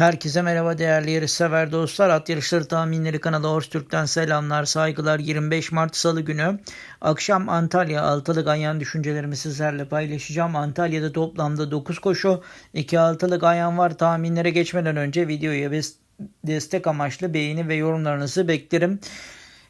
Herkese merhaba değerli yarışsever dostlar. At Yarışları Tahminleri kanalı Horse Türk'ten selamlar, saygılar. 25 Mart Salı günü akşam Antalya altılı ganyan düşüncelerimi sizlerle paylaşacağım. Antalya'da toplamda 9 koşu, 2 altılı ganyan var. Tahminlere geçmeden önce videoya destek amaçlı beğeni ve yorumlarınızı beklerim.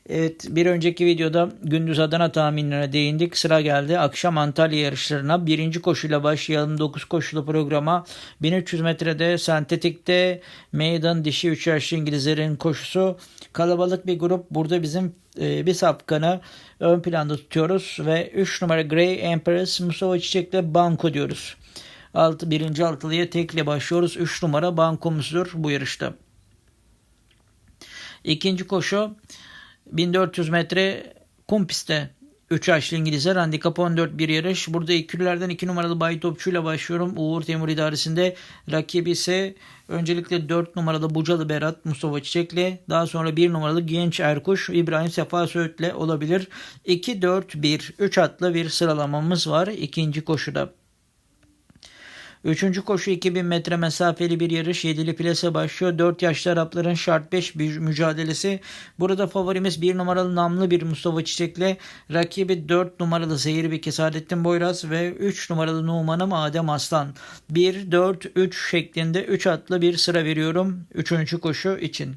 Evet bir önceki videoda gündüz Adana tahminlerine değindik. Sıra geldi akşam Antalya yarışlarına. Birinci koşuyla başlayalım. 9 koşulu programa. 1300 metrede sentetikte meydan dişi 3 yaşlı İngilizlerin koşusu. Kalabalık bir grup. Burada bizim e, bir sapkanı ön planda tutuyoruz. Ve 3 numara Grey Empress Mustafa Çiçek'le banko diyoruz. Altı, birinci altılıya tekle başlıyoruz. 3 numara bankomuzdur bu yarışta. İkinci koşu 1400 metre kum pistte 3 yaşlı İngilizler handikap 14 bir yarış. Burada ikililerden 2 numaralı Bay Topçu ile başlıyorum. Uğur Temur idaresinde rakibi ise öncelikle 4 numaralı Bucalı Berat Mustafa Çiçek'le daha sonra 1 numaralı Genç Erkuş İbrahim Sefa Söğüt'le olabilir. 2-4-1 3 atlı bir sıralamamız var ikinci koşuda. Üçüncü koşu 2000 metre mesafeli bir yarış. Yedili plase başlıyor. 4 yaşlı Arapların şart 5 bir mücadelesi. Burada favorimiz 1 numaralı namlı bir Mustafa Çiçek'le rakibi 4 numaralı Zehir bir Kesadettin Boyraz ve 3 numaralı Numan'ım Adem Aslan. 1, 4, 3 şeklinde 3 atlı bir sıra veriyorum 3. koşu için.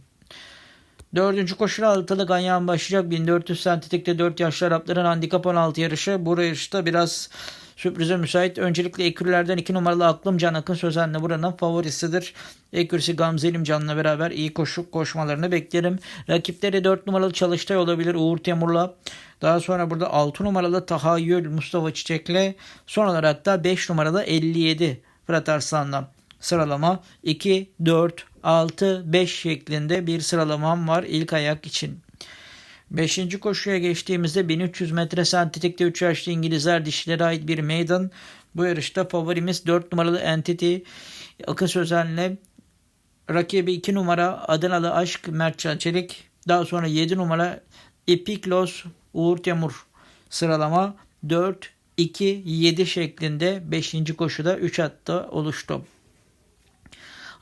Dördüncü koşuda altılı ganyan başlayacak. 1400 sentetikte 4 yaşlı Arapların handikap 16 yarışı. Bu yarışta biraz sürprize müsait. Öncelikle ekürlerden 2 numaralı Aklım Can Akın Sözen'le buranın favorisidir. Ekürisi Gamze Elimcan'la beraber iyi koşu koşmalarını beklerim. Rakipleri 4 numaralı Çalıştay olabilir Uğur Temur'la. Daha sonra burada 6 numaralı Tahayyül Mustafa Çiçek'le. Son olarak da 5 numaralı 57 Fırat Arslan'la sıralama 2, 4, 6, 5 şeklinde bir sıralamam var ilk ayak için. Beşinci koşuya geçtiğimizde 1300 metre sentetikte 3 yaşlı İngilizler dişlere ait bir meydan. Bu yarışta favorimiz 4 numaralı Entity Akın Sözen'le rakibi 2 numara Adanalı Aşk Mertcan Çelik. Daha sonra 7 numara Epiklos Uğur Temur sıralama 4 2 7 şeklinde 5. koşuda 3 hatta oluştu.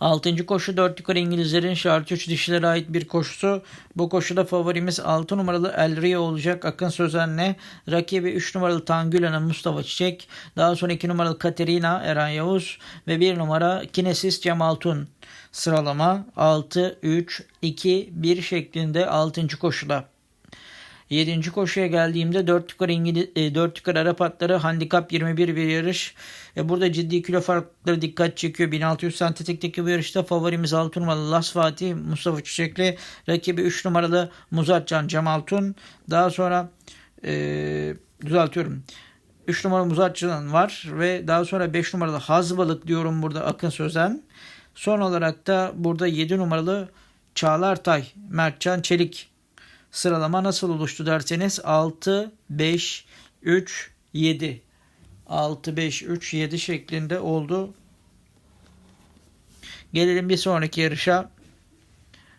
Altıncı koşu 4 yukarı İngilizlerin şart 3 dişilere ait bir koşusu. Bu koşuda favorimiz 6 numaralı El Rio olacak Akın Sözen'le. Rakibi 3 numaralı Tangüla'nın Mustafa Çiçek. Daha sonra 2 numaralı Katerina Eren Yavuz ve 1 numara Kinesis Cemal Tun. Sıralama 6, 3, 2, 1 şeklinde 6. koşuda. 7. koşuya geldiğimde 4 yukarı İngiliz, e, 4 yukarı Arap atları handikap 21 bir yarış. E, burada ciddi kilo farkları dikkat çekiyor. 1600 sentetikteki bu yarışta favorimiz 6 numaralı Las Fatih Mustafa Çiçekli. Rakibi 3 numaralı Muzatcan Cemal Tun. Daha sonra e, düzeltiyorum. 3 numaralı Muzatcan var ve daha sonra 5 numaralı Hazbalık diyorum burada Akın Sözen. Son olarak da burada 7 numaralı Çağlar Tay, Mertcan Çelik Sıralama nasıl oluştu derseniz 6, 5, 3, 7. 6, 5, 3, 7 şeklinde oldu. Gelelim bir sonraki yarışa.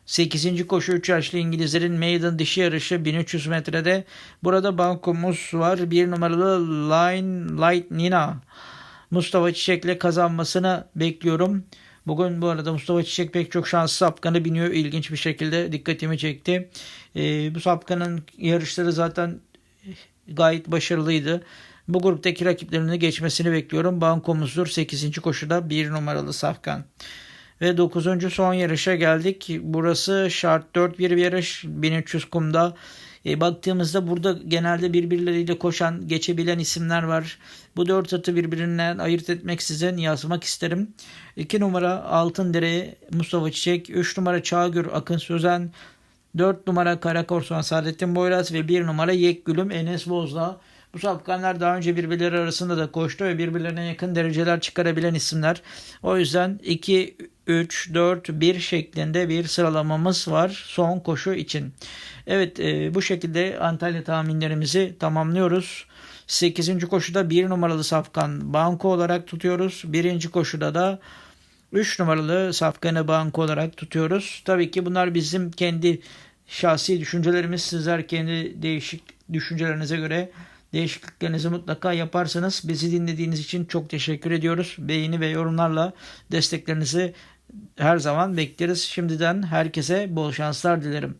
8. koşu 3 yaşlı İngilizlerin maiden dişi yarışı 1300 metrede. Burada bankomuz var. 1 numaralı Line Light Nina. Mustafa Çiçek'le kazanmasını bekliyorum. Bugün bu arada Mustafa Çiçek pek çok şanslı sapkanı biniyor. İlginç bir şekilde dikkatimi çekti. E, bu sapkanın yarışları zaten gayet başarılıydı. Bu gruptaki rakiplerini geçmesini bekliyorum. Bankomuzdur 8. koşuda 1 numaralı Safkan. Ve 9. son yarışa geldik. Burası şart 4 bir yarış. 1300 kumda. E, baktığımızda burada genelde birbirleriyle koşan, geçebilen isimler var. Bu dört atı birbirinden ayırt etmek size yazmak isterim. 2 numara Altındere Mustafa Çiçek, 3 numara Çağgür Akın Sözen, 4 numara Karakorsan Saadettin Boyraz ve 1 numara Yekgülüm Enes Bozdağ. Bu safkanlar daha önce birbirleri arasında da koştu ve birbirlerine yakın dereceler çıkarabilen isimler. O yüzden 2, 3, 4, 1 şeklinde bir sıralamamız var son koşu için. Evet e, bu şekilde Antalya tahminlerimizi tamamlıyoruz. 8. koşuda 1 numaralı safkan banko olarak tutuyoruz. 1. koşuda da 3 numaralı safkanı banko olarak tutuyoruz. Tabii ki bunlar bizim kendi şahsi düşüncelerimiz. Sizler kendi değişik düşüncelerinize göre değişikliklerinizi mutlaka yaparsanız bizi dinlediğiniz için çok teşekkür ediyoruz. Beğeni ve yorumlarla desteklerinizi her zaman bekleriz. Şimdiden herkese bol şanslar dilerim.